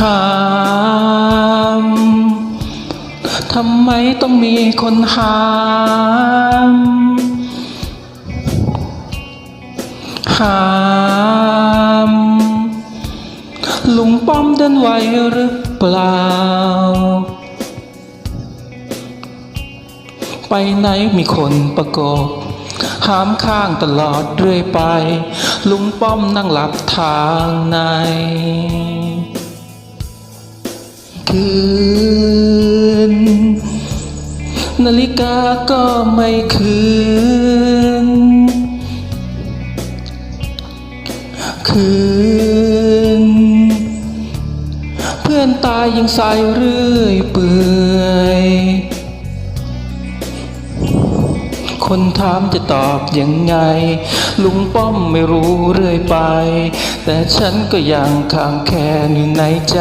ห้าม ทำไมต้องมีคนหาม หาม ลุงป้อมเดินไหวหรือเปล่า ไปไหนมีคนประกบห้ามข้างตลอดเรื่อยไป ลุงป้อมนั่งหลับทางใน คืน นาฬิกาก็ไม่คืน คืน เพื่อนตายยังใส่เรื่อยเปื่อยคนถามจะตอบยังไง ลุงป้อมไม่รู้เรื่อยไป แต่ฉันก็ยังข้างแค้นอยู่ในใจ